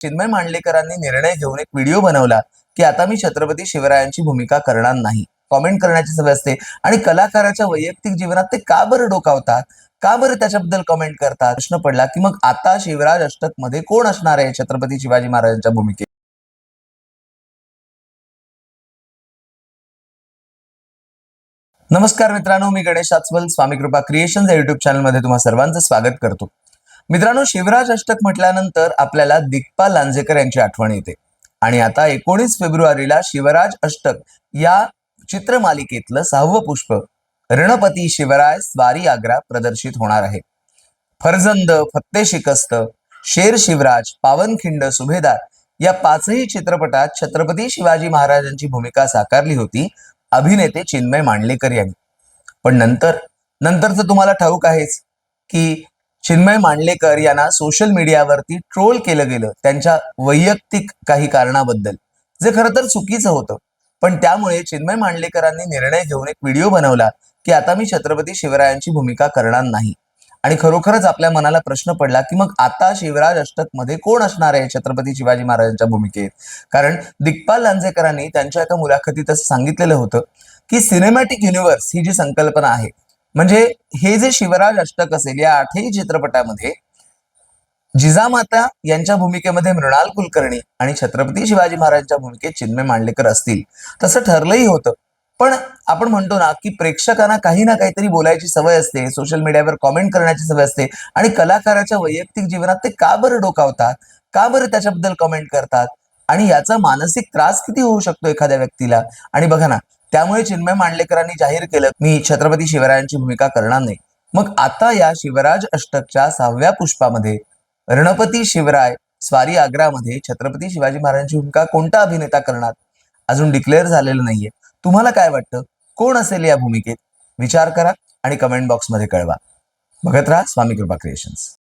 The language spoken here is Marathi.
चिन्मय मांडलेकरांनी निर्णय घेऊन एक व्हिडिओ बनवला की आता मी छत्रपती शिवरायांची भूमिका करणार नाही. कॉमेंट करण्याची सवय असते. आणि कलाकाराच्या वैयक्तिक जीवनात ते का बरं डोकावतात? का बरं त्याच्याबद्दल कमेंट करतात? प्रश्न पडला की मग आता शिवराज अष्टकमध्ये कोण असणार आहे छत्रपती शिवाजी महाराजांच्या भूमिकेत? नमस्कार मित्रांनो मी गणेश आचवल स्वामी कृपा क्रिएशन या युट्यूब चॅनलमध्ये तुम्हा सर्वांचं स्वागत करतो. मित्रांनो शिवराज अष्टक म्हटल्यानंतर आपल्याला दिग्पाल लांजेकर यांची आठवण येते. आणि आता एकोणीस फेब्रुवारीला शिवराज अष्टक या चित्रमालिकेतलं सहावं पुष्प रणपती शिवराय स्वारी आग्रा प्रदर्शित होणार आहे. फरजंद फत्ते शिकस्त शेर शिवराज पावनखिंड सुभेदार या पाचही चित्रपटात छत्रपती शिवाजी महाराजांची भूमिका साकारली होती अभिनेते चिन्मय मांडलेकर यांनी. पण नंतर नंतरचं तुम्हाला ठाऊक आहेच की चिन्मय मांडलेकर यांना सोशल मीडियावरती ट्रोल केलं गेलं त्यांच्या वैयक्तिक काही कारणाबद्दल. जे खरं तर चुकीचं होतं. पण त्यामुळे चिन्मय मांडलेकरांनी निर्णय घेऊन एक व्हिडिओ बनवला की आता मी छत्रपती शिवरायांची भूमिका करणार नाही. आणि खरोखरच आपल्या मनाला प्रश्न पडला की मग आता शिवराज अष्टकमध्ये कोण असणार आहे छत्रपती शिवाजी महाराजांच्या भूमिकेत? कारण दिग्पाल लांजेकरांनी त्यांच्या एका मुलाखतीत असं सांगितलेलं होतं की सिनेमॅटिक युनिव्हर्स ही जी संकल्पना आहे म्हणजे हे जे शिवराज अष्टक असेल या आठही चित्रपटामध्ये जिजामाता यांच्या भूमिकेमध्ये मृणाल कुलकर्णी आणि छत्रपती शिवाजी महाराजांच्या भूमिकेत चिन्मय मांडलेकर असतील. तसं ठरलंही होतं. पण आपण म्हणतो ना की प्रेक्षकांना काही ना काहीतरी बोलायची सवय असते सोशल मीडियावर कॉमेंट करण्याची सवय असते आणि कलाकाराच्या वैयक्तिक जीवनात ते का बरं डोकावतात का बरं त्याच्याबद्दल कमेंट करतात आणि याचा मानसिक त्रास किती होऊ शकतो एखाद्या व्यक्तीला? आणि बघा ना त्यामुळे चिन्मय मांडलेकरांनी जाहीर केलं मी छत्रपती शिवरायांची भूमिका करणार नाही. मग आता या शिवराज अष्टकच्या सहाव्या पुष्पामध्ये रणपती शिवराय स्वारी आग्रामध्ये छत्रपती शिवाजी महाराजांची भूमिका कोणता अभिनेता करणार? अजून डिक्लेअर झालेलं नाहीये. तुम्हाला काय वाटतं? कोण असेल या भूमिकेत? विचार करा आणि कमेंट बॉक्समध्ये कळवा. बघत राहा स्वामी कृपा क्रिएशन्स